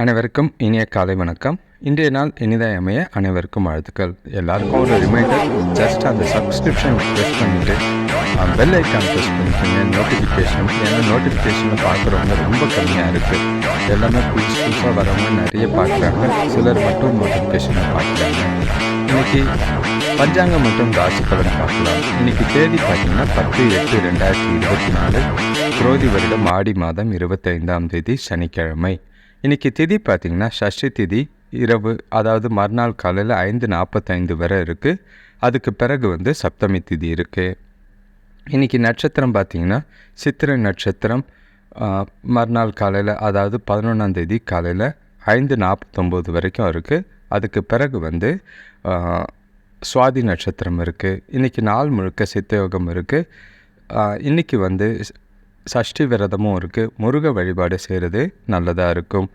அனைவருக்கும் இனிய காலை வணக்கம். இன்றைய நாள் இனிதாய் அமைய அனைவருக்கும் வாழ்த்துக்கள். எல்லாருக்கும் ஒரு ரிமைண்டர் ஜஸ்ட் அந்த சப்ஸ்கிரிப்ஷன் ப்ரெஸ் பண்ணிவிட்டு பெல் ஐக்கான் ப்ரெஸ் பண்ணிக்கோங்க. நோட்டிஃபிகேஷன் ஏன்னா நோட்டிஃபிகேஷனை பார்க்குறவங்க ரொம்ப கம்மியாக இருக்குது எல்லாமே புதுசு புதுசாக வரவங்க நிறைய பார்க்குறாங்க. சிலர் மட்டும் நோட்டிஃபிகேஷனை பார்க்குறாங்க. இன்னைக்கு பஞ்சாங்கம் மற்றும் ராசி பலன் பார்க்கலாம். இன்னைக்கு தேதி பார்த்தீங்கன்னா பத்து எட்டு ரெண்டாயிரத்தி இருபத்தி நாலு. குரோதி வருடம் ஆடி மாதம் இருபத்தைந்தாம் தேதி சனிக்கிழமை. இன்றைக்கி திதி பார்த்திங்கன்னா சஷ்டி திதி இரவு அதாவது மறுநாள் காலையில் ஐந்து நாற்பத்தைந்து வரை இருக்குது அதுக்கு பிறகு வந்து சப்தமி திதி இருக்குது இன்றைக்கி நட்சத்திரம் பார்த்தீங்கன்னா சித்திரை நட்சத்திரம் மறுநாள் காலையில் அதாவது பதினொன்றாந்தேதி காலையில் ஐந்து நாற்பத்தொம்போது வரைக்கும் இருக்குது அதுக்கு பிறகு வந்து சுவாதி நட்சத்திரம் இருக்குது இன்றைக்கி நாள் முழுக்க சித்தயோகம் இருக்குது இன்றைக்கி வந்து சஷ்டி விரதமும் இருக்குது முருக வழிபாடு செய்கிறது நல்லதாக இருக்கும்.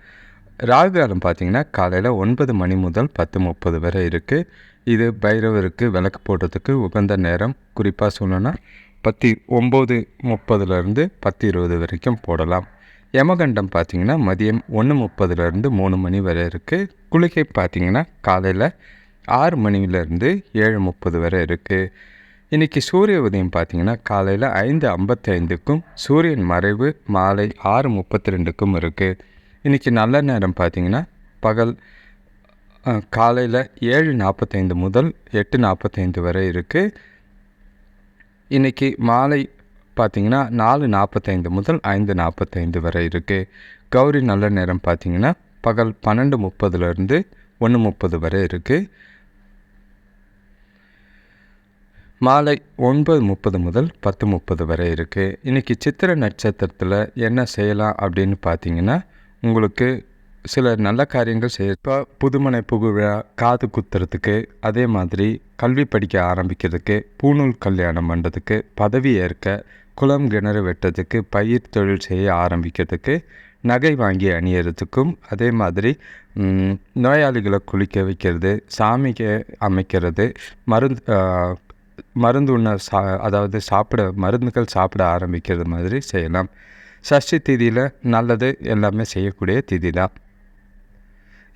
ராகு காலம் பார்த்தீங்கன்னா காலையில் ஒன்பது மணி முதல் பத்து முப்பது வரை இருக்குது இது பைரவருக்கு விளக்கு போடுறதுக்கு உகந்த நேரம். குறிப்பாக சொல்லணும்னா பத்து ஒம்பது முப்பதுலேருந்து பத்து இருபது வரைக்கும் போடலாம். யமகண்டம் பார்த்திங்கன்னா மதியம் ஒன்று முப்பதுலேருந்து மூணு மணி வரை இருக்குது குளிகை பார்த்திங்கன்னா காலையில் ஆறு மணிலேருந்து ஏழு முப்பது வரை இருக்குது இன்றைக்கி சூரிய உதயம் பார்த்திங்கன்னா காலையில் ஐந்து ஐம்பத்தைந்துக்கும் சூரியன் மறைவு மாலை ஆறு முப்பத்தி ரெண்டுக்கும் இருக்குது இன்றைக்கி நல்ல நேரம் பார்த்தீங்கன்னா பகல் காலையில் ஏழு நாற்பத்தைந்து முதல் எட்டு நாற்பத்தைந்து வரை இருக்குது இன்றைக்கி மாலை பார்த்திங்கன்னா நாலு நாற்பத்தைந்து முதல் ஐந்து நாற்பத்தைந்து வரை இருக்குது கௌரி நல்ல நேரம் பார்த்தீங்கன்னா பகல் பன்னெண்டு முப்பதுலேருந்து ஒன்று முப்பது வரை இருக்குது மாலை ஒன்பது முப்பது முதல் பத்து முப்பது வரை இருக்குது இன்றைக்கி சித்திரை நட்சத்திரத்தில் என்ன செய்யலாம் அப்படின்னு பார்த்தீங்கன்னா உங்களுக்கு சில நல்ல காரியங்கள் செய்ய இப்போ புதுமனை புகுவிழா காது குத்துறதுக்கு அதே மாதிரி கல்வி படிக்க ஆரம்பிக்கிறதுக்கு பூநூல் கல்யாணம் பண்ணுறதுக்கு பதவி ஏற்க குளம் கிணறு வெட்டுறதுக்கு பயிர் தொழில் செய்ய ஆரம்பிக்கிறதுக்கு நகை வாங்கி அணியறதுக்கும் அதே மாதிரி நோயாளிகளை குளிக்க வைக்கிறது சாமிக்கு அமைக்கிறது மருந்து மருந்து உண்ண சா அதாவது சாப்பிட மருந்துகள் சாப்பிட ஆரம்பிக்கிறது மாதிரி செய்யலாம். சஷ்டி திதியில் நல்லது எல்லாமே செய்யக்கூடிய திதி தான்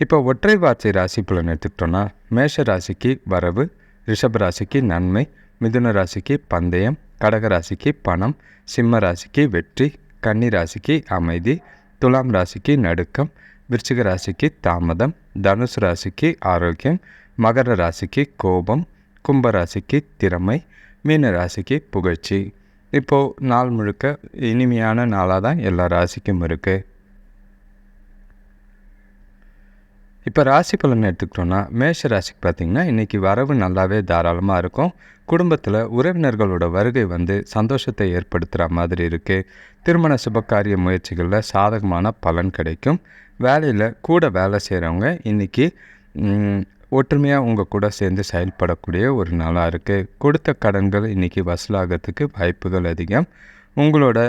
இப்போ ஒற்றை வார்த்தை ராசி பலன் எடுத்துக்கிட்டோன்னா மேஷ ராசிக்கு வரவு ரிஷப ராசிக்கு நன்மை மிதுன ராசிக்கு பந்தயம் கடக ராசிக்கு பணம் சிம்ம ராசிக்கு வெற்றி கன்னி ராசிக்கு அமைதி துலாம் ராசிக்கு நடுக்கம் விருச்சிக ராசிக்கு தாமதம் தனுசு ராசிக்கு ஆரோக்கியம் மகர ராசிக்கு கோபம் கும்பராசிக்கு திறமை மீன ராசிக்கு புகழ்ச்சி. இப்போது நாள் முழுக்க இனிமையான நாளாக தான் எல்லா ராசிக்கும் இருக்குது இப்போ ராசி பலன் எடுத்துக்கிட்டோன்னா மேஷ ராசிக்கு பார்த்தீங்கன்னா இன்றைக்கி வரவு நல்லாவே தாராளமாக இருக்கும். குடும்பத்தில் உறவினர்களோட வருகை வந்து சந்தோஷத்தை ஏற்படுத்துகிற மாதிரி இருக்குது திருமண சுபகாரிய முயற்சிகளில் சாதகமான பலன் கிடைக்கும். வேலையில் கூட வேலை செய்கிறவங்க இன்றைக்கி ஒற்றுமையாக உங்கள் கூட சேர்ந்து செயல்படக்கூடிய ஒரு நாளாக இருக்குது கொடுத்த கடன்கள் இன்றைக்கி வசூலாகிறதுக்கு வாய்ப்புகள் அதிகம். உங்களோட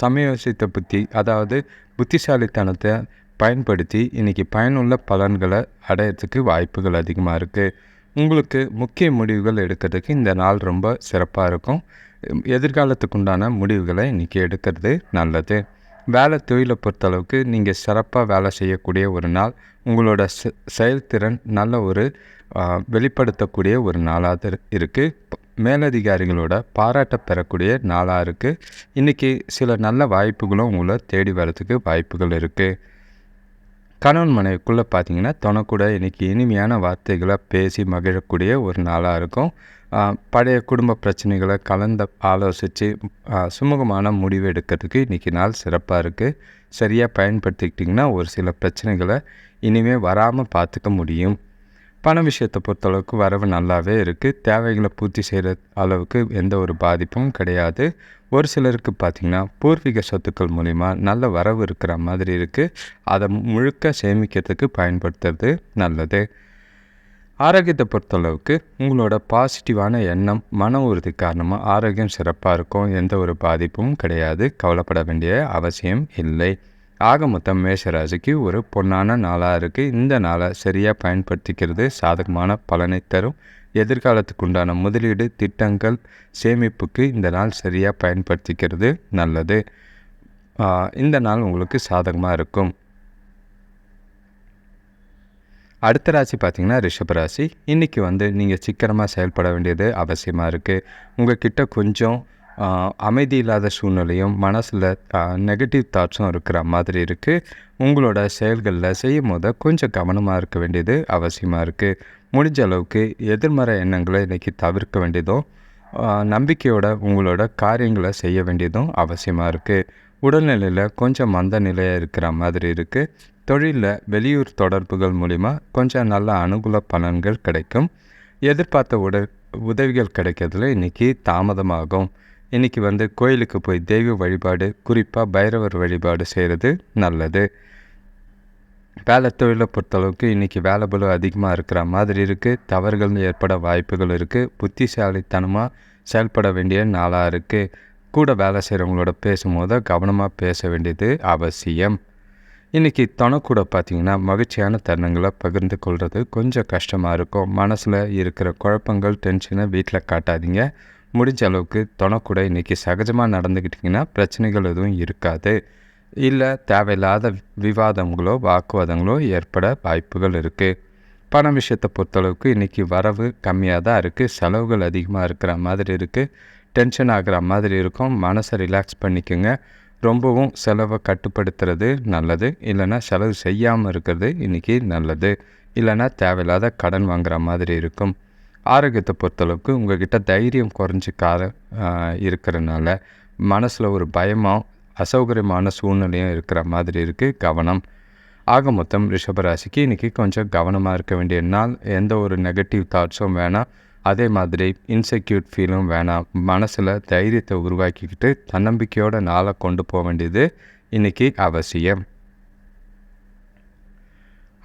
சமயோசித்த புத்தி அதாவது புத்திசாலித்தனத்தை பயன்படுத்தி இன்றைக்கி பயனுள்ள பலன்களை அடையிறதுக்கு வாய்ப்புகள் அதிகமாக இருக்குது உங்களுக்கு முக்கிய முடிவுகள் எடுக்கிறதுக்கு இந்த நாள் ரொம்ப சிறப்பாக இருக்கும். எதிர்காலத்துக்கு உண்டான முடிவுகளை இன்றைக்கி எடுக்கிறது நல்லது. வேலை தொழிலை பொறுத்தளவுக்கு நீங்கள் சிறப்பாக வேலை செய்யக்கூடிய ஒரு நாள் உங்களோட செ- செயல்திறன் நல்ல ஒரு வெளிப்படுத்தக்கூடிய ஒரு நாளாக இருக்குது மேலதிகாரிகளோட பாராட்ட பெறக்கூடிய நாளாக இருக்குது இன்றைக்கி சில நல்ல வாய்ப்புகளும் உங்களை தேடி வரதுக்கு வாய்ப்புகள் இருக்குது கணவன் மனைவிக்குள்ளே பார்த்தீங்கன்னா தொனக்கூட இன்றைக்கி இனிமையான வார்த்தைகளை பேசி மகிழக்கூடிய ஒரு நாளாக இருக்கும். பழைய குடும்ப பிரச்சனைகளை கலந்து ஆலோசித்து சுமூகமான முடிவு எடுக்கிறதுக்கு இன்றைக்கி நாள் சிறப்பாக இருக்குது சரியாக பயன்படுத்திக்கிட்டிங்கன்னா ஒரு சில பிரச்சனைகளை இனிமேல் வராமல் பார்த்துக்க முடியும். பண விஷயத்தை பொறுத்தளவுக்கு வரவு நல்லாவே இருக்குது தேவைகளை பூர்த்தி செய்கிற அளவுக்கு எந்த ஒரு பாதிப்பும் கிடையாது. ஒரு சிலருக்கு பார்த்திங்கன்னா பூர்வீக சொத்துக்கள் மூலிமா நல்ல வரவு இருக்கிற மாதிரி இருக்குது அதை முழுக்க சேமிக்கிறதுக்கு பயன்படுத்துறது நல்லது. ஆரோக்கியத்தை பொறுத்தளவுக்கு உங்களோட பாசிட்டிவான எண்ணம் மன உறுதி காரணமாக ஆரோக்கியம் சிறப்பாக இருக்கும் எந்த ஒரு பாதிப்பும் கிடையாது கவலைப்பட வேண்டிய அவசியம் இல்லை. ஆக மொத்தம் மேஷராசிக்கு ஒரு பொன்னான நாளாக இருக்குது இந்த நாளை சரியாக பயன்படுத்திக்கிறது சாதகமான பலனை தரும். எதிர்காலத்துக்கு உண்டான முதலீடு திட்டங்கள் சேமிப்புக்கு இந்த நாள் சரியாக பயன்படுத்திக்கிறது நல்லது. இந்த நாள் உங்களுக்கு சாதகமாக இருக்கும். அடுத்த ராசி பார்த்திங்கன்னா ரிஷபராசி இன்றைக்கி வந்து நீங்கள் சிக்கனமாக செயல்பட வேண்டியது அவசியமாக இருக்குது உங்கள் கிட்ட கொஞ்சம் அமைதி இல்லாத சூழ்நிலையும் மனசில் நெகட்டிவ் தாட்ஸும் இருக்கிற மாதிரி இருக்குது உங்களோட செயல்களில் செய்யும் போது கொஞ்சம் கவனமாக இருக்க வேண்டியது அவசியமாக இருக்குது முடிஞ்ச அளவுக்கு எதிர்மறை எண்ணங்களை இன்றைக்கி தவிர்க்க வேண்டியதும் நம்பிக்கையோட உங்களோட காரியங்களை செய்ய வேண்டியதும் அவசியமாக இருக்குது உடல்நிலையில் கொஞ்சம் மந்த நிலையாக இருக்கிற மாதிரி இருக்குது தொழிலில் வெளியூர் தொடர்புகள் மூலிமா கொஞ்சம் நல்ல அனுகூல பலன்கள் கிடைக்கும். எதிர்பார்த்த உட உதவிகள் கிடைக்கிறதுல இன்றைக்கி தாமதமாகும். இன்றைக்கி வந்து கோயிலுக்கு போய் தெய்வ வழிபாடு குறிப்பாக பைரவர் வழிபாடு செய்கிறது நல்லது. வேலை தொழிலை பொறுத்தளவுக்கு இன்றைக்கி வேலை பலு அதிகமாக இருக்கிற மாதிரி இருக்குது தவறுகள் ஏற்பட வாய்ப்புகள் இருக்குது புத்திசாலித்தனமாக செயல்பட வேண்டிய நாளாக இருக்குது கூட வேலை செய்கிறவங்களோட பேசும்போது கவனமாக பேச வேண்டியது அவசியம். இன்றைக்கி தனக்கூட பார்த்திங்கன்னா மகிழ்ச்சியான தருணங்களை பகிர்ந்து கொள்வது கொஞ்சம் கஷ்டமாக இருக்கும். மனசில் இருக்கிற குழப்பங்கள் டென்ஷனை வீட்டில் காட்டாதீங்க. முடிஞ்ச அளவுக்கு தொணக்கூட இன்றைக்கி சகஜமாக நடந்துக்கிட்டிங்கன்னா பிரச்சனைகள் எதுவும் இருக்காது. இல்லை தேவையில்லாத விவாதங்களோ வாக்குவாதங்களோ ஏற்பட வாய்ப்புகள் இருக்குது பண விஷயத்தை பொறுத்தளவுக்கு இன்றைக்கி வரவு கம்மியாக தான் இருக்குது செலவுகள் அதிகமாக இருக்கிற மாதிரி இருக்குது டென்ஷன் ஆகிற மாதிரி இருக்கும். மனசை ரிலாக்ஸ் பண்ணிக்கோங்க. ரொம்பவும் செலவை கட்டுப்படுத்துறது நல்லது. இல்லைன்னா செலவு செய்யாமல் இருக்கிறது இன்றைக்கி நல்லது. இல்லைன்னா தேவையில்லாத கடன் வாங்குகிற மாதிரி இருக்கும். ஆரோக்கியத்தை பொறுத்தளவுக்கு உங்கள்கிட்ட தைரியம் குறைஞ்சி கார இருக்கிறனால மனசில் ஒரு பயமாக அசௌகரியமான சூழ்நிலையும் இருக்கிற மாதிரி இருக்குது கவனம். ஆக மொத்தம் ரிஷபராசிக்கு இன்றைக்கி கொஞ்சம் கவனமாக இருக்க வேண்டிய நாள். எந்த ஒரு நெகட்டிவ் தாட்ஸும் வேணாம். அதே மாதிரி இன்செக்யூர் ஃபீலும் வேணாம். மனசில் தைரியத்தை உருவாக்கிக்கிட்டு தன்னம்பிக்கையோட நாளை கொண்டு போக வேண்டியது இன்றைக்கி அவசியம்.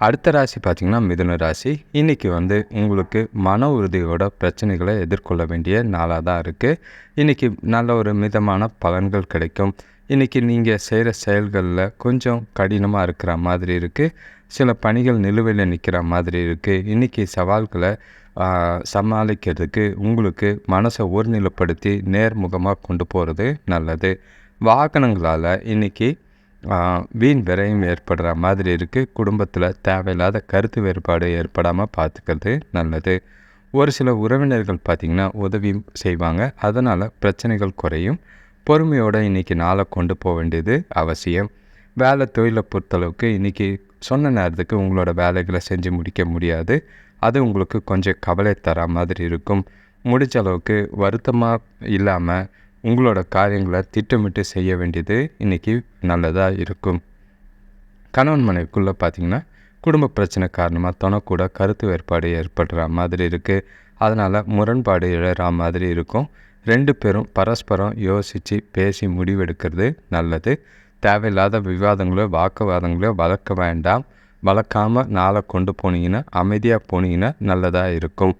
அடுத்த ராசி பார்த்திங்கன்னா மிதுன ராசி. இன்றைக்கி வந்து உங்களுக்கு மன உறுதியோட பிரச்சனைகளை எதிர்கொள்ள வேண்டிய நாளாக தான் இருக்குது இன்றைக்கி நல்ல ஒரு மிதமான பலன்கள் கிடைக்கும். இன்றைக்கி நீங்கள் செய்கிற செயல்களில் கொஞ்சம் கடினமாக இருக்கிற மாதிரி இருக்குது சில பணிகள் நிலுவையில் நிற்கிற மாதிரி இருக்குது இன்றைக்கி சவால்களை சமாளிக்கிறதுக்கு உங்களுக்கு மனசை ஒருநிலைப்படுத்தி நேர்முகமாக கொண்டு போகிறது நல்லது. வாகனங்களால் இன்றைக்கி வீண் விரயம் ஏற்படுற மாதிரி இருக்குது குடும்பத்தில் தேவையில்லாத கருத்து வேறுபாடு ஏற்படாமல் பார்த்துக்கிறது நல்லது. ஒரு சில உறவினர்கள் பார்த்திங்கன்னா உதவி செய்வாங்க. அதனால் பிரச்சனைகள் குறையும். பொறுமையோடு இன்றைக்கி நாளை கொண்டு போக வேண்டியது அவசியம். வேலை தொழிலை பொறுத்தளவுக்கு இன்றைக்கி சொன்ன நேரத்துக்கு உங்களோட வேலைகளை செஞ்சு முடிக்க முடியாது. அது உங்களுக்கு கொஞ்சம் கவலை தர மாதிரி இருக்கும். முடிஞ்ச அளவுக்கு வருத்தமாக இல்லாமல் உங்களோட காரியங்களை திட்டமிட்டு செய்ய வேண்டியது இன்றைக்கி நல்லதாக இருக்கும். கணவன் மனைவிக்குள்ளே பார்த்திங்கன்னா குடும்ப பிரச்சனை காரணமாக தனக்கூட கருத்து வேறுபாடு ஏற்படுற மாதிரி இருக்குது அதனால் முரண்பாடு இழற மாதிரி இருக்கும். ரெண்டு பேரும் பரஸ்பரம் யோசித்து பேசி முடிவெடுக்கிறது நல்லது. தேவையில்லாத விவாதங்களோ வாக்குவாதங்களோ வளர்க்க வேண்டாம். வளர்க்காமல் நாளை கொண்டு போனீங்கன்னா அமைதியாக போனீங்கன்னா நல்லதாக இருக்கும்.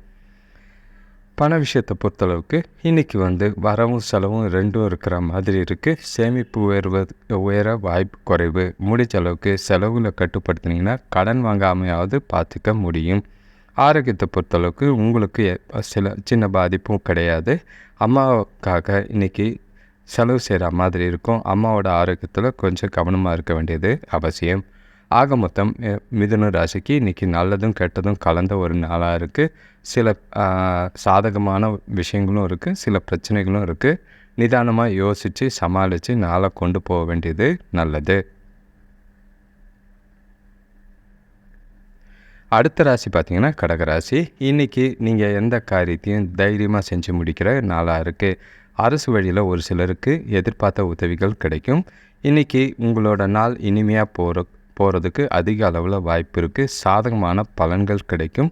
பண விஷயத்தை பொறுத்தளவுக்கு இன்றைக்கி வந்து வரவும் செலவும் ரெண்டும் இருக்கிற மாதிரி இருக்குது சேமிப்பு உயர்வது உயர வாய்ப்பு குறைவு. முடிஞ்ச அளவுக்கு செலவில் கட்டுப்படுத்தினீங்கன்னா கடன் வாங்காமையாவது பார்த்துக்க முடியும். ஆரோக்கியத்தை பொறுத்தளவுக்கு உங்களுக்கு சில சின்ன பாதிப்பும் கிடையாது. அம்மாவுக்காக இன்றைக்கி செலவு செய்கிற மாதிரி இருக்கும். அம்மாவோட ஆரோக்கியத்தில் கொஞ்சம் கவனமாக இருக்க வேண்டியது அவசியம். ஆக மொத்தம் மிதுன ராசிக்கு இன்றைக்கி நல்லதும் கெட்டதும் கலந்த ஒரு நாளாக இருக்குது சில சாதகமான விஷயங்களும் இருக்குது சில பிரச்சனைகளும் இருக்குது நிதானமாக யோசித்து சமாளித்து நாளை கொண்டு போக வேண்டியது நல்லது. அடுத்த ராசி பார்த்திங்கன்னா கடகராசி இன்றைக்கி நீங்கள் எந்த காரியத்தையும் தைரியமாக செஞ்சு முடிக்கிற நாளாக இருக்குது அரசு வழியில் ஒரு சிலருக்கு எதிர்பார்த்த உதவிகள் கிடைக்கும். இன்றைக்கி உங்களோட நாள் இனிமையாக போகிற போகிறதுக்கு அதிக அளவில் வாய்ப்பு இருக்குது சாதகமான பலன்கள் கிடைக்கும்.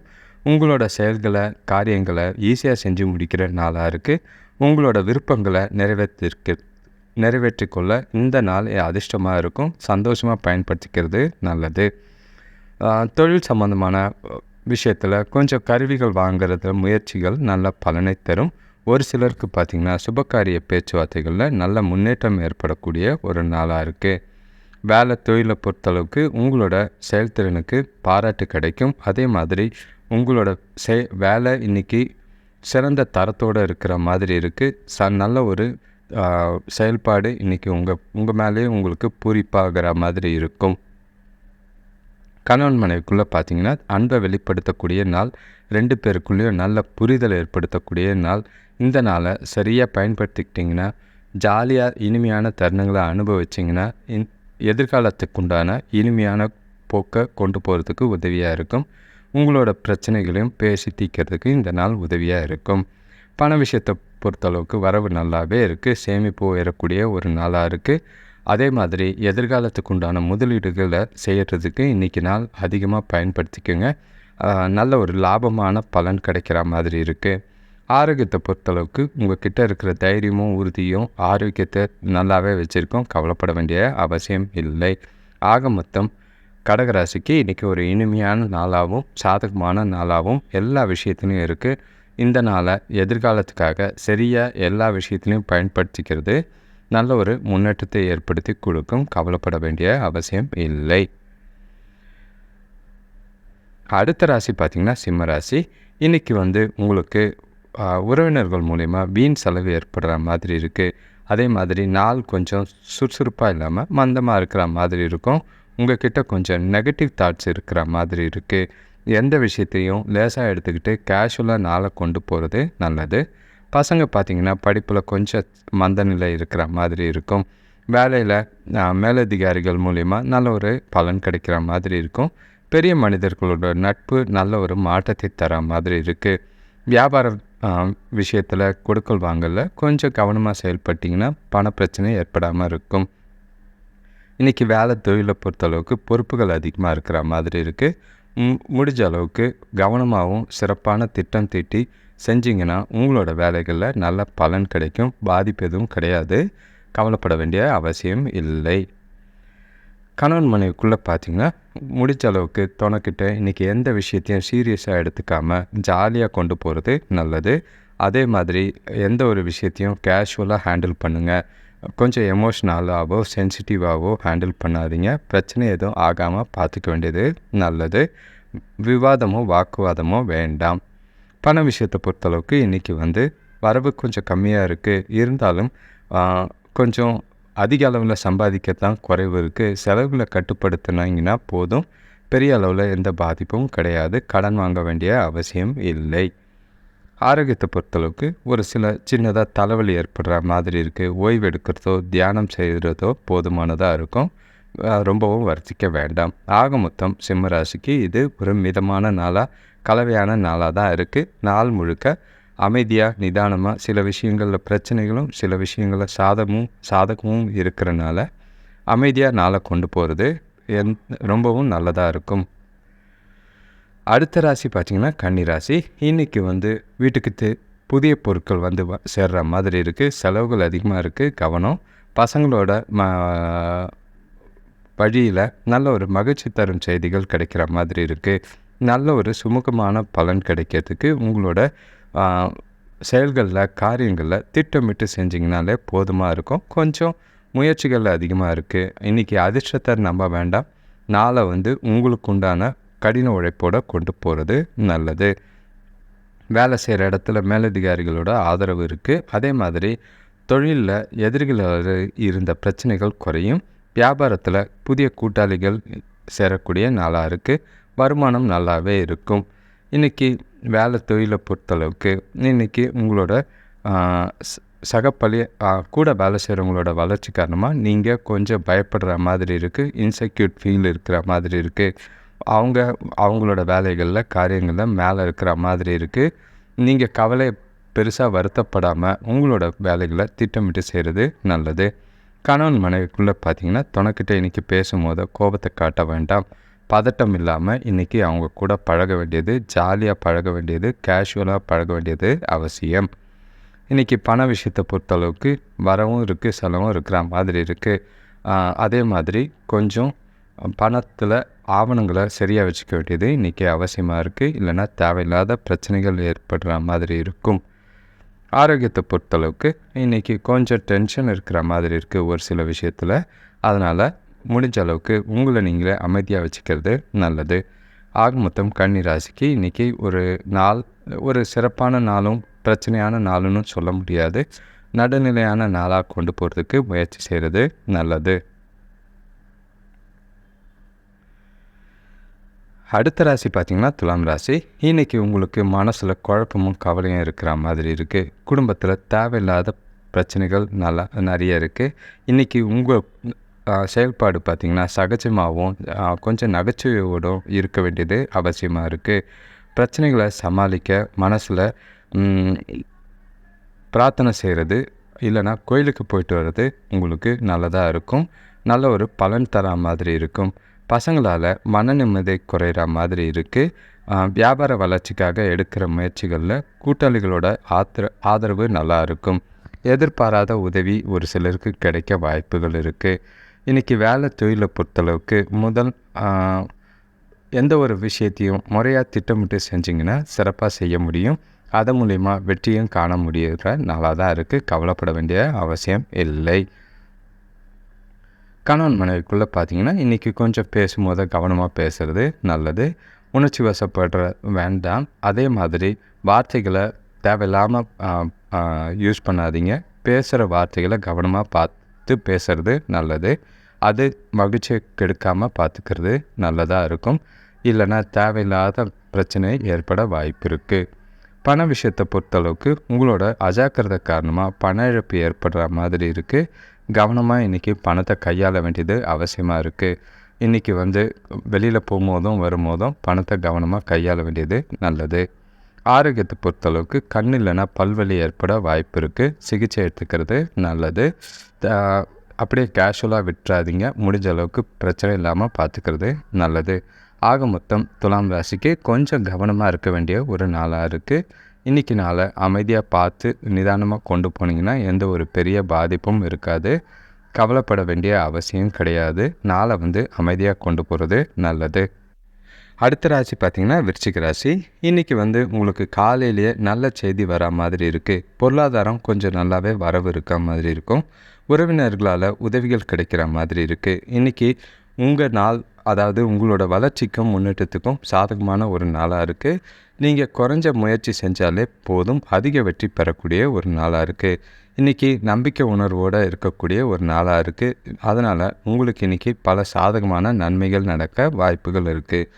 உங்களோட செயல்களை காரியங்களை ஈஸியாக செஞ்சு முடிக்கிற நாளாக இருக்குது உங்களோட விருப்பங்களை நிறைவேற்றிருக்கு நிறைவேற்றிக்கொள்ள இந்த நாள் அதிர்ஷ்டமாக இருக்கும். சந்தோஷமாக பயன்படுத்திக்கிறது நல்லது. தொழில் சம்மந்தமான விஷயத்தில் கொஞ்சம் கருவிகள் வாங்குறதுல முயற்சிகள் நல்ல பலனை தரும். ஒரு சிலருக்கு பார்த்திங்கன்னா சுபகாரிய பேச்சுவார்த்தைகளில் நல்ல முன்னேற்றம் ஏற்படக்கூடிய ஒரு நாளாக இருக்குது வேலை தொழிலை பொறுத்தளவுக்கு உங்களோட செயல்திறனுக்கு பாராட்டு கிடைக்கும். அதே மாதிரி உங்களோட செ வேலை இன்றைக்கி சிறந்த தரத்தோடு இருக்கிற மாதிரி இருக்குது ச நல்ல ஒரு செயல்பாடு இன்றைக்கி உங்கள் உங்கள் மேலேயே உங்களுக்கு பூரிப்பாகிற மாதிரி இருக்கும். கணவன் மனைவிக்குள்ளே பார்த்தீங்கன்னா அன்பை வெளிப்படுத்தக்கூடிய நாள் ரெண்டு பேருக்குள்ளேயும் நல்ல புரிதல் ஏற்படுத்தக்கூடிய நாள். இந்த நாளை சரியாக பயன்படுத்திக்கிட்டிங்கன்னா ஜாலியாக இனிமையான தருணங்களை அனுபவிச்சிங்கன்னா இன் எதிர்காலத்துக்குண்டான இனிமையான போக்கை கொண்டு போகிறதுக்கு உதவியாக இருக்கும். உங்களோட பிரச்சனைகளையும் பேசி தீர்க்கறதுக்கு இந்த நாள் உதவியாக இருக்கும். பண விஷயத்தை பொறுத்தளவுக்கு வரவு நல்லாவே இருக்குது சேமிப்பு உயரக்கூடிய ஒரு நாளாக இருக்குது அதே மாதிரி எதிர்காலத்துக்கு உண்டான முதலீடுகளை செய்கிறதுக்கு இன்றைக்கி நாள் அதிகமாக பயன்படுத்திக்கோங்க. நல்ல ஒரு லாபமான பலன் கிடைக்கிற மாதிரி இருக்குது ஆரோக்கியத்தை பொறுத்தளவுக்கு உங்கள்கிட்ட இருக்கிற தைரியமும் உறுதியும் ஆரோக்கியத்தை நல்லாவே வச்சுருக்கோம். கவலைப்பட வேண்டிய அவசியம் இல்லை. ஆக மொத்தம் கடகராசிக்கு இன்றைக்கி ஒரு இனிமையான நாளாகவும் சாதகமான நாளாகவும் எல்லா விஷயத்துலையும் இருக்குது இந்த நாளை எதிர்காலத்துக்காக சரியாக எல்லா விஷயத்துலையும் பயன்படுத்திக்கிறது. நல்ல ஒரு முன்னேற்றத்தை ஏற்படுத்தி கொடுக்கும். கவலைப்பட வேண்டிய அவசியம் இல்லை. அடுத்த ராசி பார்த்திங்கன்னா சிம்ம ராசி. இன்றைக்கி வந்து உங்களுக்கு உறவினர்கள் மூலிமா வீண் செலவு ஏற்படுற மாதிரி இருக்குது அதே மாதிரி நாள் கொஞ்சம் சுறுசுறுப்பாக இல்லாமல் மந்தமாக இருக்கிற மாதிரி இருக்கும். உங்கள் கிட்டே கொஞ்சம் நெகட்டிவ் தாட்ஸ் இருக்கிற மாதிரி இருக்குது எந்த விஷயத்தையும் லேசாக எடுத்துக்கிட்டு கேஷுவலாக நாளை கொண்டு போகிறது நல்லது. பசங்க பார்த்திங்கன்னா படிப்பில் கொஞ்சம் மந்த நிலை இருக்கிற மாதிரி இருக்கும். வேலையில் மேலதிகாரிகள் மூலிமா நல்ல ஒரு பலன் கிடைக்கிற மாதிரி இருக்கும். பெரிய மனிதர்களோட நட்பு நல்ல ஒரு மாற்றத்தை தர மாதிரி இருக்குது வியாபார விஷயத்தில் கொடுக்கல் வாங்கல கொஞ்சம் கவனமாக செயல்பட்டிங்கன்னா பண பிரச்சனை ஏற்படாமல் இருக்கும். இன்றைக்கி வேலை தொழிலை பொறுத்தளவுக்கு பொறுப்புகள் அதிகமாக இருக்கிற மாதிரி இருக்குது முடிஞ்ச அளவுக்கு கவனமாகவும் சிறப்பான திட்டம் தீட்டி செஞ்சிங்கன்னா உங்களோட வேலைகளில் நல்ல பலன் கிடைக்கும். பாதிப்பு எதுவும் கிடையாது. கவலைப்பட வேண்டிய அவசியம் இல்லை. கணவன் மனைவிக்குள்ளே பார்த்தீங்கன்னா முடிஞ்ச அளவுக்கு துணைக்கிட்ட இன்றைக்கி எந்த விஷயத்தையும் சீரியஸாக எடுத்துக்காமல் ஜாலியாக கொண்டு போகிறது நல்லது. அதே மாதிரி எந்த ஒரு விஷயத்தையும் கேஷுவலாக ஹேண்டில் பண்ணுங்கள் கொஞ்சம் எமோஷ்னலாகவோ சென்சிட்டிவாகவோ ஹேண்டில் பண்ணாதீங்க. பிரச்சனை எதுவும் ஆகாமல் பார்த்துக்க வேண்டியது நல்லது. விவாதமோ வாக்குவாதமோ வேண்டாம். பண விஷயத்தை பொறுத்தளவுக்கு இன்றைக்கி வந்து வரவு கொஞ்சம் கம்மியாக இருக்குது இருந்தாலும் கொஞ்சம் அதிக அளவில் சம்பாதிக்கத்தான் குறைவு இருக்குது செலவுகளை கட்டுப்படுத்தினாங்கன்னா போதும். பெரிய அளவில் எந்த பாதிப்பும் கிடையாது. கடன் வாங்க வேண்டிய அவசியம் இல்லை. ஆரோக்கியத்தை பொறுத்தளவுக்கு ஒரு சில சின்னதாக தலைவலி ஏற்படுற மாதிரி இருக்குது ஓய்வு எடுக்கிறதோ தியானம் செய்கிறதோ போதுமானதாக இருக்கும். ரொம்பவும் வர்த்திக்க வேண்டாம். ஆக மொத்தம் சிம்ம ராசிக்கு இது ஒரு மிதமான நாளாக கலவையான நாளாக தான் இருக்குது நாள் முழுக்க அமைதியாக நிதானமாக சில விஷயங்களில் பிரச்சனைகளும் சில விஷயங்களில் சாதமும் சாதகமும் இருக்கிறனால அமைதியாக நாளை கொண்டு போகிறது எந் ரொம்பவும் நல்லதாக இருக்கும். அடுத்த ராசி பார்த்திங்கன்னா கன்னி ராசி. இன்றைக்கி வந்து வீட்டுக்கு தே- புதிய பொருட்கள் வந்து வ- சேர்ற மாதிரி இருக்குது செலவுகள் அதிகமாக இருக்குது கவனம். பசங்களோட ம வழியில் நல்ல ஒரு மகிழ்ச்சி தரும் செய்திகள் கிடைக்கிற மாதிரி இருக்குது நல்ல ஒரு சுமூகமான பலன் கிடைக்கிறதுக்கு உங்களோட செயல்களில் காரியங்களில் திட்டமிட்டு செஞ்சிங்கனாலே போதுமாக இருக்கும். கொஞ்சம் முயற்சிகள் அதிகமாக இருக்குது இன்றைக்கி அதிர்ஷ்டத்தை நம்ப வேண்டாம். நாளை வந்து உங்களுக்கு உண்டான கடின உழைப்போடு கொண்டு போகிறது நல்லது. வேலை செய்கிற இடத்துல மேலதிகாரிகளோட ஆதரவு இருக்குது அதே மாதிரி தொழிலில் எதிரிகளோட இருந்த பிரச்சனைகள் குறையும். வியாபாரத்தில் புதிய கூட்டாளிகள் சேரக்கூடிய நாளாக இருக்குது வருமானம் நல்லாவே இருக்கும். இன்றைக்கி வேலை தொழிலை பொறுத்தளவுக்கு இன்றைக்கி உங்களோட ஆ, சக கூட வேலை செய்கிறவங்களோட வளர்ச்சி காரணமாக நீங்கள் கொஞ்சம் பயப்படுற மாதிரி இருக்குது இன்செக்யூட் ஃபீல் இருக்கிற மாதிரி இருக்குது அவங்க அவங்களோட வேலைகளில் காரியங்களில் மேலே இருக்கிற மாதிரி இருக்குது நீங்கள் கவலை பெருசாக வருத்தப்படாமல் உங்களோட வேலைகளை திட்டமிட்டு செய்கிறது நல்லது. கணவன் மனைவிக்குள்ளே பார்த்தீங்கன்னா துணக்கிட்ட இன்றைக்கி பேசும்போது கோபத்தை காட்ட வேண்டாம். பதட்டம் இல்லாமல் இன்றைக்கி அவங்க கூட பழக வேண்டியது ஜாலியாக பழக வேண்டியது கேஷுவலாக பழக வேண்டியது அவசியம். இன்றைக்கி பண விஷயத்தை பொறுத்தளவுக்கு வரவும் இருக்குது செலவும் இருக்கிற மாதிரி இருக்குது அதே மாதிரி கொஞ்சம் பணத்தில் ஆவணங்களை சரியாக வச்சுக்க வேண்டியது இன்றைக்கி அவசியமாக இருக்குது இல்லைன்னா தேவையில்லாத பிரச்சனைகள் ஏற்படுற மாதிரி இருக்கும். ஆரோக்கியத்தை பொறுத்தளவுக்கு இன்றைக்கி கொஞ்சம் டென்ஷன் இருக்கிற மாதிரி இருக்குது ஒரு சில விஷயத்தில். அதனால் முடிஞ்ச அளவுக்கு உங்களை நீங்களே அமைதியாக வச்சுக்கிறது நல்லது. ஆக மொத்தம் கன்னி ராசிக்கு இன்றைக்கி ஒரு நாள் ஒரு சிறப்பான நாளும் பிரச்சனையான நாளுன்னு சொல்ல முடியாது. நடுநிலையான நாளாக கொண்டு போகிறதுக்கு முயற்சி செய்கிறது நல்லது. அடுத்த ராசி பார்த்திங்கன்னா துலாம் ராசி. இன்றைக்கி உங்களுக்கு மனசில் குழப்பமும் கவலையும் இருக்கிற மாதிரி இருக்குது குடும்பத்தில் தேவையில்லாத பிரச்சனைகள் நல்லா நிறைய இருக்குது இன்றைக்கி உங்கள் செயல்பாடு பார்த்திங்கன்னா சகஜமாகவும் கொஞ்சம் நகைச்சுவையோடும் இருக்க வேண்டியது அவசியமாக இருக்குது பிரச்சனைகளை சமாளிக்க மனசில் பிரார்த்தனை செய்கிறது இல்லைன்னா கோயிலுக்கு போயிட்டு வர்றது உங்களுக்கு நல்லதாக இருக்கும். நல்ல ஒரு பலன் தரா மாதிரி இருக்கும். பசங்களால் மன நிம்மதி குறையிற மாதிரி இருக்குது வியாபார வளர்ச்சிக்காக எடுக்கிற முயற்சிகளில் கூட்டாளிகளோட ஆத்திர ஆதரவு நல்லா இருக்கும். எதிர்பாராத உதவி ஒரு சிலருக்கு கிடைக்க வாய்ப்புகள் இருக்குது இன்றைக்கி வேலை தொழிலை பொறுத்தளவுக்கு முதல் எந்த ஒரு விஷயத்தையும் முறையாக திட்டமிட்டு செஞ்சிங்கன்னா சிறப்பாக செய்ய முடியும். அது மூலிமா வெற்றியும் காண முடியுற நாளாக தான் இருக்குது கவலைப்பட வேண்டிய அவசியம் இல்லை. கணவன் மனைவிக்குள்ளே பார்த்தீங்கன்னா இன்றைக்கி கொஞ்சம் பேசும்போது கவனமாக பேசுகிறது நல்லது. உணர்ச்சி வசப்படுற வேண்டாம். அதே மாதிரி வார்த்தைகளை தேவையில்லாமல் யூஸ் பண்ணாதீங்க. பேசுகிற வார்த்தைகளை கவனமாக பார்த்து பேசுகிறது நல்லது. அது மகிழ்ச்சியை கெடுக்காமல் பார்த்துக்கிறது நல்லதாக இருக்கும். இல்லைன்னா தேவையில்லாத பிரச்சனை ஏற்பட வாய்ப்பு இருக்குது பண விஷயத்தை பொறுத்தளவுக்கு உங்களோட அஜாக்கிரதை காரணமாக பண இழப்பு ஏற்படுற மாதிரி இருக்குது கவனமாக இன்றைக்கி பணத்தை கையாள வேண்டியது அவசியமாக இருக்குது இன்றைக்கி வந்து வெளியில் போகும்போதும் வரும்போதும் பணத்தை கவனமாக கையாள வேண்டியது நல்லது. ஆரோக்கியத்தை பொறுத்தளவுக்கு கண் இல்லைன்னா பல்வலி ஏற்பட வாய்ப்பு இருக்குது சிகிச்சை எடுத்துக்கிறது நல்லது. அப்படியே கேஷுவலாக விட்டுறாதீங்க. முடிஞ்ச அளவுக்கு பிரச்சனை இல்லாமல் பார்த்துக்கிறது நல்லது. ஆக மொத்தம் துலாம் ராசிக்கு கொஞ்சம் கவனமாக இருக்க வேண்டிய ஒரு நாளாக இருக்குது இன்றைக்கி நாளை அமைதியாக பார்த்து நிதானமாக கொண்டு போனீங்கன்னா எந்த ஒரு பெரிய பாதிப்பும் இருக்காது. கவலைப்பட வேண்டிய அவசியம் கிடையாது. நாளை வந்து அமைதியாக கொண்டு போகிறது நல்லது. அடுத்த ராசி பார்த்திங்கன்னா விருச்சிக ராசி. இன்றைக்கி வந்து உங்களுக்கு காலையிலேயே நல்ல செய்தி வரா மாதிரி இருக்குது பொருளாதாரம் கொஞ்சம் நல்லாவே வரவு இருக்க மாதிரி இருக்கும். உறவினர்களால் உதவிகள் கிடைக்கிற மாதிரி இருக்குது இன்றைக்கி உங்கள் நாள் அதாவது உங்களோட வளர்ச்சிக்கும் முன்னேற்றத்துக்கும் சாதகமான ஒரு நாளாக இருக்குது நீங்கள் குறைஞ்ச முயற்சி செஞ்சாலே போதும். அதிக வெற்றி பெறக்கூடிய ஒரு நாளாக இருக்குது இன்றைக்கி நம்பிக்கை உணர்வோடு இருக்கக்கூடிய ஒரு நாளாக இருக்குது அதனால் உங்களுக்கு இன்றைக்கி பல சாதகமான நன்மைகள் நடக்க வாய்ப்புகள் இருக்குது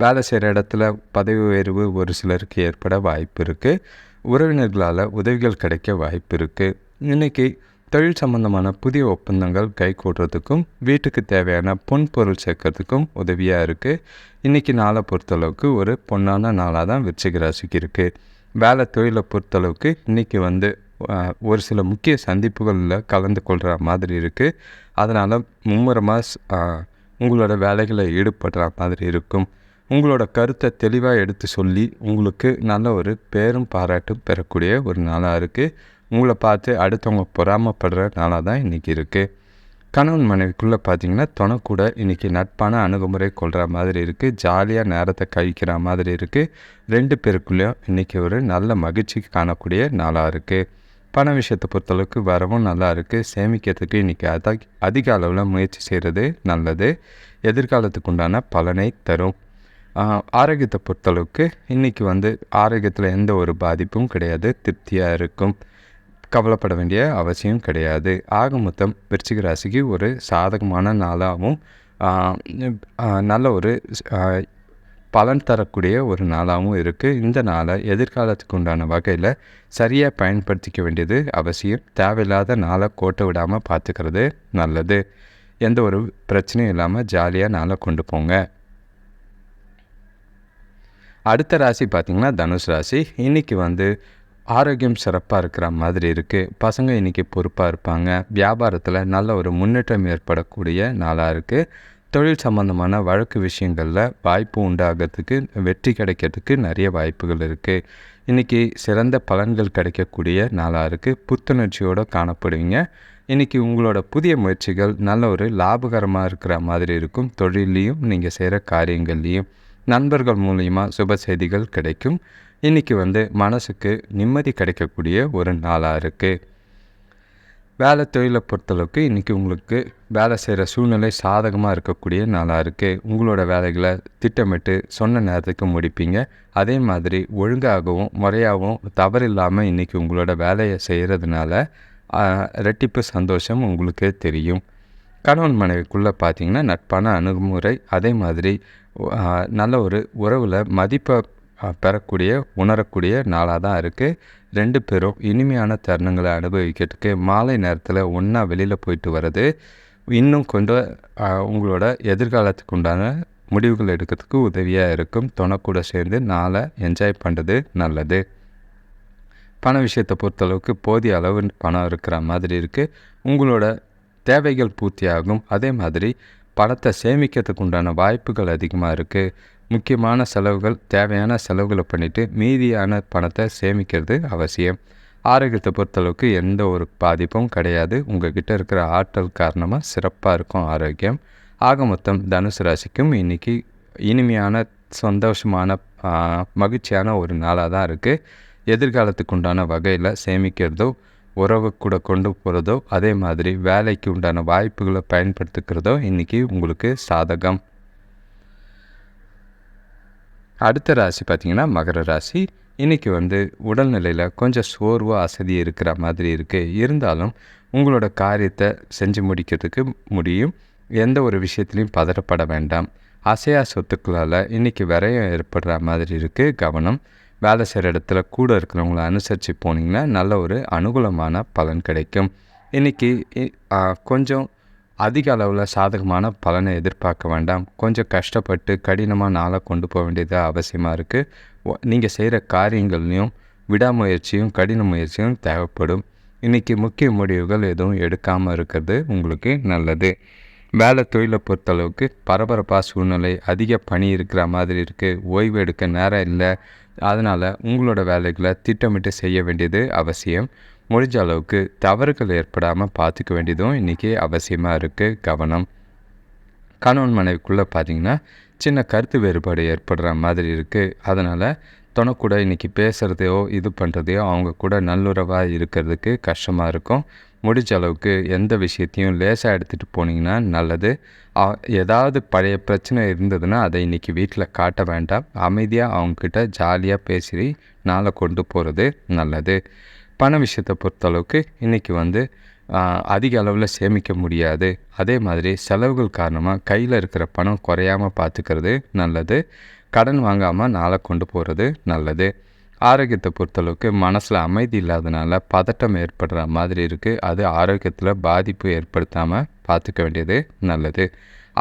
வேலை செய்கிற இடத்துல பதவி உயர்வு ஒரு சிலருக்கு ஏற்பட வாய்ப்பு இருக்குது உறவினர்களால் உதவிகள் கிடைக்க வாய்ப்பு இருக்குது இன்றைக்கி தொழில் சம்பந்தமான புதிய ஒப்பந்தங்கள் கை கூட்டுறதுக்கும் வீட்டுக்கு தேவையான பொன் பொருள் சேர்க்கறதுக்கும் உதவியாக இருக்குது இன்றைக்கி நாளை பொறுத்தளவுக்கு ஒரு பொன்னான நாளாக தான் விருச்சிக ராசிக்கு இருக்குது வேலை தொழிலை பொறுத்தளவுக்கு இன்றைக்கி வந்து ஒரு சில முக்கிய சந்திப்புகளில் கலந்து கொள்கிற மாதிரி இருக்குது அதனால் மும்முரமாக உங்களோட வேலைகளை ஈடுபடுற மாதிரி இருக்கும். உங்களோட கருத்தை தெளிவாக எடுத்து சொல்லி உங்களுக்கு நல்ல ஒரு பேரும் பாராட்டும் பெறக்கூடிய ஒரு நாளாக இருக்குது உங்களை பார்த்து அடுத்தவங்க பொறாமப்படுற நாளாக தான் இன்றைக்கி இருக்குது கணவன் மனைவிக்குள்ளே பார்த்தீங்கன்னா துணை கூட இன்றைக்கி நட்பான அணுகுமுறை கொள்கிற மாதிரி இருக்குது ஜாலியாக நேரத்தை கழிக்கிற மாதிரி இருக்குது ரெண்டு பேருக்குள்ளேயும் இன்றைக்கி ஒரு நல்ல மகிழ்ச்சி காணக்கூடிய நாளாக இருக்குது பண விஷயத்தை பொறுத்தளவுக்கு வரவும் நல்லா இருக்குது சேமிக்கிறதுக்கு இன்றைக்கி அத அதிக அளவில் முயற்சி செய்கிறது நல்லது. எதிர்காலத்துக்கு உண்டான பலனை தரும். ஆரோக்கியத்தை பொறுத்தளவுக்கு இன்றைக்கி வந்து ஆரோக்கியத்தில் எந்த ஒரு பாதிப்பும் கிடையாது. திருப்தியாக இருக்கும். கவலைப்பட வேண்டிய அவசியம் கிடையாது. ஆக மொத்தம் விருச்சிக ராசிக்கு ஒரு சாதகமான நாளாகவும் நல்ல ஒரு பலன் தரக்கூடிய ஒரு நாளாகவும் இருக்குது இந்த நாளை எதிர்காலத்துக்கு உண்டான வகையில் சரியாக பயன்படுத்திக்க வேண்டியது அவசியம். தேவையில்லாத நாளை கோட்டை விடாமல் பார்த்துக்கிறது நல்லது. எந்த ஒரு பிரச்சனையும் இல்லாமல் ஜாலியாக நாளை கொண்டு போங்க. அடுத்த ராசி பார்த்திங்கன்னா தனுஷ் ராசி. இன்றைக்கி வந்து ஆரோக்கியம் சிறப்பாக இருக்கிற மாதிரி இருக்குது பசங்க இன்றைக்கி பொறுப்பாக இருப்பாங்க. வியாபாரத்தில் நல்ல ஒரு முன்னேற்றம் ஏற்படக்கூடிய நாளாக இருக்குது தொழில் சம்பந்தமான வழக்கு விஷயங்களில் வாய்ப்பு உண்டாகிறதுக்கு வெற்றி கிடைக்கிறதுக்கு நிறைய வாய்ப்புகள் இருக்குது இன்றைக்கி சிறந்த பலன்கள் கிடைக்கக்கூடிய நாளாக இருக்குது புத்துணர்ச்சியோடு காணப்படுவீங்க. இன்றைக்கி உங்களோட புதிய முயற்சிகள் நல்ல ஒரு லாபகரமாக இருக்கிற மாதிரி இருக்கும். தொழிலையும் நீங்கள் செய்கிற காரியங்கள்லேயும் நண்பர்கள் மூலிமா சுப செய்திகள் கிடைக்கும். இன்றைக்கி வந்து மனசுக்கு நிம்மதி கிடைக்கக்கூடிய ஒரு நாளாக இருக்குது வேலை தொழிலை பொறுத்தளவுக்கு இன்றைக்கி உங்களுக்கு வேலை செய்கிற சூழ்நிலை சாதகமாக இருக்கக்கூடிய நாளாக இருக்குது உங்களோட வேலைகளை திட்டமிட்டு சொன்ன நேரத்துக்கு முடிப்பீங்க. அதே மாதிரி ஒழுங்காகவும் முறையாகவும் தவறில்லாமல் இன்றைக்கி உங்களோட வேலையை செய்கிறதுனால ரெட்டிப்பு சந்தோஷம் உங்களுக்கு தெரியும். கணவன் மனைவிக்குள்ளே பார்த்திங்கன்னா நட்பான அணுகுமுறை அதே மாதிரி நல்ல ஒரு உறவில் மதிப்பை பெறக்கூடிய உணரக்கூடிய நாளாக தான் இருக்குது ரெண்டு பேரும் இனிமையான தருணங்களை அனுபவிக்கிறதுக்கு மாலை நேரத்தில் ஒன்றா வெளியில் போயிட்டு வர்றது இன்னும் கொஞ்சம் உங்களோட எதிர்காலத்துக்கு உண்டான முடிவுகள் எடுக்கிறதுக்கு உதவியாக இருக்கும். துணைக்கூட சேர்ந்து நாளை என்ஜாய் பண்ணுறது நல்லது. பண விஷயத்தை பொறுத்தளவுக்கு போதிய அளவு பணம் இருக்கிற மாதிரி இருக்குது உங்களோட தேவைகள் பூர்த்தியாகும். அதே மாதிரி பணத்தை சேமிக்கிறதுக்கு உண்டான வாய்ப்புகள் அதிகமாக இருக்குது முக்கியமான செலவுகள் தேவையான செலவுகளை பண்ணிவிட்டு மீதியான பணத்தை சேமிக்கிறது அவசியம். ஆரோக்கியத்தை பொறுத்தளவுக்கு எந்த ஒரு பாதிப்பும் கிடையாது. உங்கள்கிட்ட இருக்கிற ஆற்றல் காரணமாக சிறப்பாக இருக்கும் ஆரோக்கியம். ஆக மொத்தம் தனுசு ராசிக்கும் இன்றைக்கி இனிமையான சந்தோஷமான மகிழ்ச்சியான ஒரு நாளாக தான் இருக்குது எதிர்காலத்துக்கு உண்டான வகையில் சேமிக்கிறதோ உறவு கூட கொண்டு போகிறதோ அதே மாதிரி வேலைக்கு உண்டான வாய்ப்புகளை பயன்படுத்திக்கிறதோ இன்றைக்கி உங்களுக்கு சாதகம். அடுத்த ராசி பார்த்திங்கன்னா மகர ராசி. இன்றைக்கி வந்து உடல்நிலையில் கொஞ்சம் சோர்வாக அசதி இருக்கிற மாதிரி இருக்குது இருந்தாலும் உங்களோட காரியத்தை செஞ்சு முடிக்கிறதுக்கு முடியும். எந்த ஒரு விஷயத்துலையும் பதறப்பட வேண்டாம். அசையா சொத்துக்களால் இன்றைக்கி விரயம் ஏற்படுற மாதிரி இருக்குது கவனம். வேலை செய்கிற இடத்துல கூட இருக்கிறவங்கள அனுசரித்து போனீங்கன்னா நல்ல ஒரு அனுகூலமான பலன் கிடைக்கும். இன்றைக்கி கொஞ்சம் அதிக அளவில் சாதகமான பலனை எதிர்பார்க்க வேண்டாம். கொஞ்சம் கஷ்டப்பட்டு கடினமாக நாளாக கொண்டு போக வேண்டியது அவசியமாக இருக்குது நீங்கள் செய்கிற காரியங்கள்லையும் விடாமுயற்சியும் கடின முயற்சியும் தேவைப்படும். இன்றைக்கி முக்கிய முடிவுகள் எதுவும் எடுக்காமல் இருக்கிறது உங்களுக்கு நல்லது. வேலை தொழிலை பொறுத்தளவுக்கு பரபரப்பாக சூழ்நிலை அதிக பணி இருக்கிற மாதிரி இருக்குது ஓய்வு எடுக்க நேரம் இல்லை. அதனால் உங்களோட வேலைகளை திட்டமிட்டு செய்ய வேண்டியது அவசியம். முடிஞ்ச அளவுக்கு தவறுகள் ஏற்படாமல் பார்த்துக்க வேண்டியதும் இன்றைக்கி அவசியமாக இருக்குது கவனம். கணவன் மனைவிக்குள்ளே பார்த்தீங்கன்னா சின்ன கருத்து வேறுபாடு ஏற்படுற மாதிரி இருக்குது அதனால் துணை கூட இன்றைக்கி பேசுகிறதையோ இது பண்ணுறதையோ அவங்க கூட நல்லுறவாக இருக்கிறதுக்கு கஷ்டமாக இருக்கும். முடிஞ்ச அளவுக்கு எந்த விஷயத்தையும் லேசாக எடுத்துகிட்டு போனீங்கன்னா நல்லது. ஏதாவது பழைய பிரச்சனை இருந்ததுன்னா அதை இன்றைக்கி வீட்டில் காட்ட வேண்டாம். அமைதியாக அவங்கக்கிட்ட ஜாலியாக பேசி நாளை கொண்டு போகிறது நல்லது. பண விஷயத்தை பொறுத்தளவுக்கு இன்றைக்கி வந்து அதிக அளவில் சேமிக்க முடியாது. அதே மாதிரி செலவுகள் காரணமாக கையில் இருக்கிற பணம் குறையாமல் பார்த்துக்கிறது நல்லது. கடன் வாங்காமல் நாளை கொண்டு போகிறது நல்லது. ஆரோக்கியத்தை பொறுத்தளவுக்கு மனசில் அமைதி இல்லாதனால பதட்டம் ஏற்படுற மாதிரி இருக்குது அது ஆரோக்கியத்தில் பாதிப்பு ஏற்படுத்தாமல் பார்த்துக்க வேண்டியது நல்லது.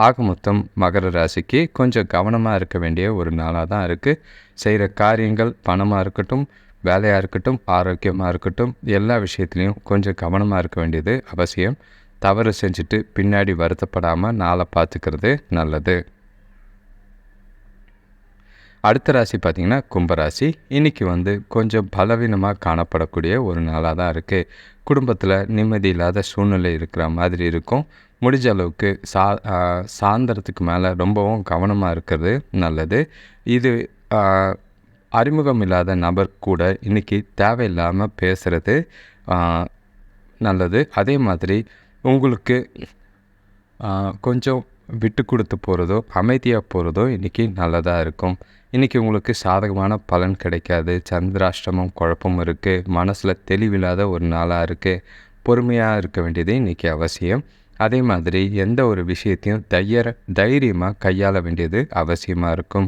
ஆக மொத்தம் மகர ராசிக்கு கொஞ்சம் கவனமாக இருக்க வேண்டிய ஒரு நாளாக தான் இருக்குது செய்கிற காரியங்கள் பணமாக இருக்கட்டும் வேலையாக இருக்கட்டும் ஆரோக்கியமாக இருக்கட்டும் எல்லா விஷயத்துலையும் கொஞ்சம் கவனமாக இருக்க வேண்டியது அவசியம். தவறு செஞ்சுட்டு பின்னாடி வருத்தப்படாமல் நாளை பார்த்துக்கிறது நல்லது. அடுத்த ராசி பார்த்திங்கன்னா கும்பராசி. இன்றைக்கி வந்து கொஞ்சம் பலவீனமாக காணப்படக்கூடிய ஒரு நாளாக தான் இருக்குது குடும்பத்தில் நிம்மதி இல்லாத சூழ்நிலை இருக்கிற மாதிரி இருக்கும். முடிஞ்ச அளவுக்கு சா சாயந்தரத்துக்கு மேலே ரொம்பவும் கவனமாக இருக்கிறது நல்லது. இது அறிமுகம் இல்லாத நபர் கூட இன்றைக்கி தேவையில்லாமல் பேசுகிறது நல்லது. அதே மாதிரி உங்களுக்கு கொஞ்சம் விட்டு கொடுத்து போகிறதோ அமைதியாக போகிறதோ இன்றைக்கி நல்லதாக இருக்கும். இன்றைக்கி உங்களுக்கு சாதகமான பலன் கிடைக்காது. சந்திராஷ்டமம் குழப்பம் இருக்குது மனசில் தெளிவில்லாத ஒரு நாளாக இருக்குது பொறுமையாக இருக்க வேண்டியது இன்றைக்கி அவசியம். அதே மாதிரி எந்த ஒரு விஷயத்தையும் தையர தைரியமாக கையாள வேண்டியது அவசியமாக இருக்கும்.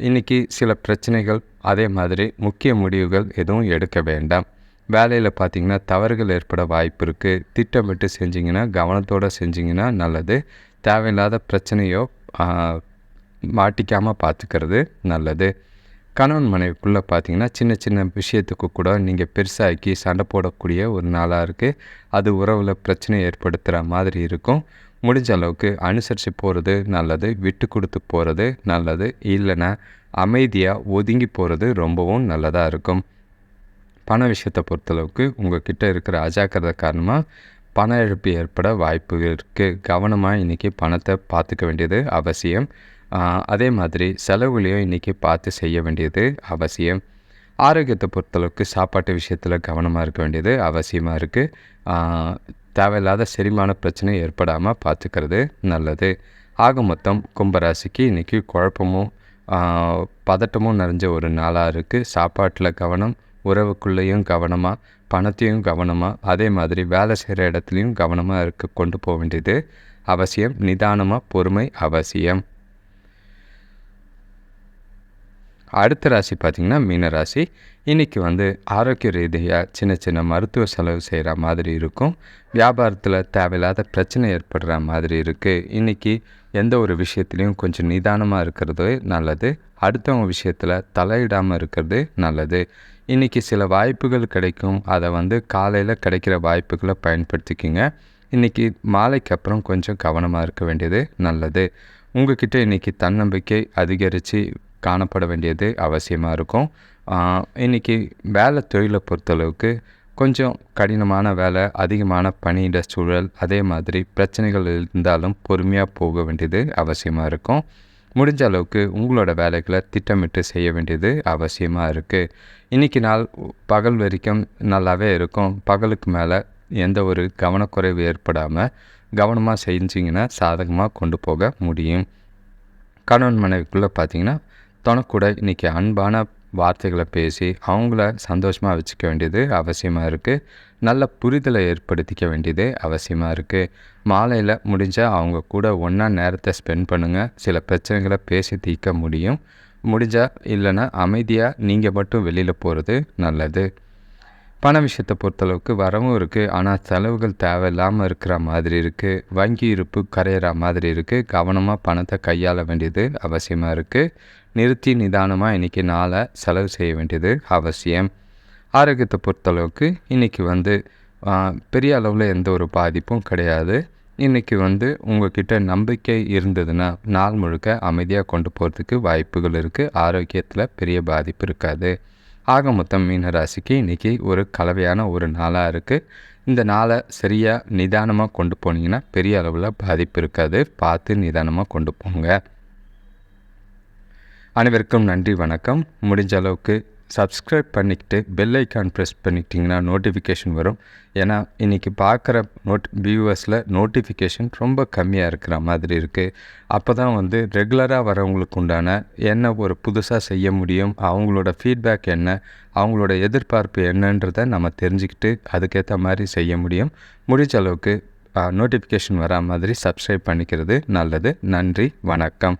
இன்றைக்கி சில பிரச்சனைகள் அதே மாதிரி முக்கிய முடிவுகள் எதுவும் எடுக்க வேண்டாம். வேலையில் பார்த்தீங்கன்னா தவறுகள் ஏற்பட வாய்ப்பு இருக்குது திட்டமிட்டு செஞ்சிங்கன்னா கவனத்தோடு செஞ்சிங்கன்னா நல்லது. தேவையில்லாத பிரச்சனையோ மாட்டிக்காமல் பார்த்துக்கிறது நல்லது. கணவன் மனைவிக்குள்ளே பார்த்தீங்கன்னா சின்ன சின்ன விஷயத்துக்கு கூட நீங்கள் பெருசாக்கி சண்டை போடக்கூடிய ஒரு நாளாக இருக்குது அது உறவில் பிரச்சனை ஏற்படுத்துகிற மாதிரி இருக்கும். முடிஞ்ச அளவுக்கு அனுசரித்து போகிறது நல்லது விட்டு கொடுத்து போகிறது நல்லது இல்லைன்னா அமைதியாக ஒதுங்கி போகிறது ரொம்பவும் நல்லதாக இருக்கும். பண விஷயத்தை பொறுத்தளவுக்கு உங்கள் இருக்கிற அஜாக்கிரதை காரணமாக பண இழப்பு ஏற்பட வாய்ப்பு இருக்குது கவனமாக இன்றைக்கி பணத்தை பார்த்துக்க வேண்டியது அவசியம். அதே மாதிரி செலவுகளையும் இன்றைக்கி பார்த்து செய்ய வேண்டியது அவசியம். ஆரோக்கியத்தை பொறுத்தளவுக்கு சாப்பாட்டு விஷயத்தில் கவனமாக இருக்க வேண்டியது அவசியமாக இருக்குது தேவையில்லாத செரிமான பிரச்சனை ஏற்படாமல் பார்த்துக்கிறது நல்லது. ஆக மொத்தம் கும்பராசிக்கு இன்றைக்கி குழப்பமும் பதட்டமும் நிறைஞ்ச ஒரு நாளாக இருக்குது சாப்பாட்டில் கவனம் உறவுக்குள்ளேயும் கவனமாக பணத்தையும் கவனமாக அதே மாதிரி வேலை செய்கிற இடத்துலையும் கவனமாக இருக்க கொண்டு போக வேண்டியது அவசியம். நிதானமாக பொறுமை அவசியம். அடுத்த ராசி பார்த்திங்கன்னா மீன ராசி. இன்றைக்கி வந்து ஆரோக்கிய ரீதியாக சின்ன சின்ன மருத்துவ செலவு செய்கிற மாதிரி இருக்கும். வியாபாரத்தில் தேவையில்லாத பிரச்சனை ஏற்படுற மாதிரி இருக்குது இன்றைக்கி எந்த ஒரு விஷயத்துலையும் கொஞ்சம் நிதானமாக இருக்கிறது நல்லது. அடுத்தவங்க விஷயத்தில் தலையிடாமல் இருக்கிறது நல்லது. இன்றைக்கி சில வாய்ப்புகள் கிடைக்கும். அதை வந்து காலையில் கிடைக்கிற வாய்ப்புகளை பயன்படுத்திக்கிங்க. இன்றைக்கி மாலைக்கு அப்புறம் கொஞ்சம் கவனமாக இருக்க வேண்டியது நல்லது. உங்ககிட்ட இன்றைக்கி தன்னம்பிக்கை அதிகரித்து காணப்பட வேண்டியது அவசியமாக இருக்கும். இன்றைக்கி வேலை தொழிலை பொறுத்தளவுக்கு கொஞ்சம் கடினமான வேலை அதிகமான பணியிட சூழல் அதே மாதிரி பிரச்சனைகள் இருந்தாலும் பொறுமையாக போக வேண்டியது அவசியமாக இருக்கும். முடிஞ்ச அளவுக்கு உங்களோட வேலைகளை திட்டமிட்டு செய்ய வேண்டியது அவசியமாக இருக்குது இன்றைக்கி நாள் பகல் வரைக்கும் நல்லாவே இருக்கும். பகலுக்கு மேலே எந்த ஒரு கவனக்குறைவு ஏற்படாமல் கவனமாக செஞ்சிங்கன்னா சாதகமாக கொண்டு போக முடியும். கணவன் மனைவிக்குள்ளே பார்த்திங்கன்னா தனக்கூட இன்றைக்கி அன்பான வார்த்தைகளை பேசி அவங்கள சந்தோஷமாக வச்சுக்க வேண்டியது அவசியமாக இருக்குது நல்ல புரிதலை ஏற்படுத்திக்க வேண்டியது அவசியமாக இருக்குது மாலையில் முடிஞ்சால் அவங்க கூட ஒன்றா நேரத்தை ஸ்பெண்ட் பண்ணுங்கள் சில பிரச்சனைகளை பேசி தீர்க்க முடியும். முடிஞ்சால் இல்லைன்னா அமைதியாக நீங்கள் மட்டும் வெளியில் போகிறது நல்லது. பண விஷயத்தை பொறுத்தளவுக்கு வரவும் இருக்குது ஆனால் செலவுகள் தேவையில்லாமல் இருக்கிற மாதிரி இருக்குது வங்கி இருப்பு கரையிற மாதிரி இருக்குது கவனமாக பணத்தை கையாள வேண்டியது அவசியமாக இருக்குது நிறுத்தி நிதானமாக இன்றைக்கி நாளை செலவு செய்ய வேண்டியது அவசியம். ஆரோக்கியத்தை பொறுத்தளவுக்கு இன்றைக்கி வந்து பெரிய அளவில் எந்த ஒரு பாதிப்பும் கிடையாது. இன்றைக்கி வந்து உங்கள்கிட்ட நம்பிக்கை இருந்ததுன்னா நாள் முழுக்க அமைதியாக கொண்டு போகிறதுக்கு வாய்ப்புகள் இருக்குது ஆரோக்கியத்தில் பெரிய பாதிப்பு இருக்காது. ஆக மொத்தம் மீனராசிக்கு இன்றைக்கி ஒரு கலவையான ஒரு நாளாக இருக்குது இந்த நாளை சரியாக நிதானமாக கொண்டு போனீங்கன்னா பெரிய அளவில் பாதிப்பு இருக்காது. பார்த்து நிதானமாக கொண்டு போங்க. அனைவருக்கும் நன்றி வணக்கம். முடிஞ்ச அளவுக்கு சப்ஸ்கிரைப் பண்ணிக்கிட்டு பெல் ஐக்கான் ப்ரெஸ் பண்ணிக்கிட்டிங்கன்னா நோட்டிஃபிகேஷன் வரும். ஏன்னா இன்றைக்கி பார்க்குற நோட் வியூவர்ஸில் நோட்டிஃபிகேஷன் ரொம்ப கம்மியாக இருக்கிற மாதிரி இருக்குது அப்போ தான் வந்து ரெகுலராக வரவங்களுக்கு உண்டான என்ன ஒரு புதுசாக செய்ய முடியும் அவங்களோட ஃபீட்பேக் என்ன அவங்களோட எதிர்பார்ப்பு என்னன்றதை நம்ம தெரிஞ்சுக்கிட்டு அதுக்கேற்ற மாதிரி செய்ய முடியும். முடிஞ்ச அளவுக்கு நோட்டிஃபிகேஷன் வரா மாதிரி சப்ஸ்கிரைப் பண்ணிக்கிறது நல்லது. நன்றி வணக்கம்.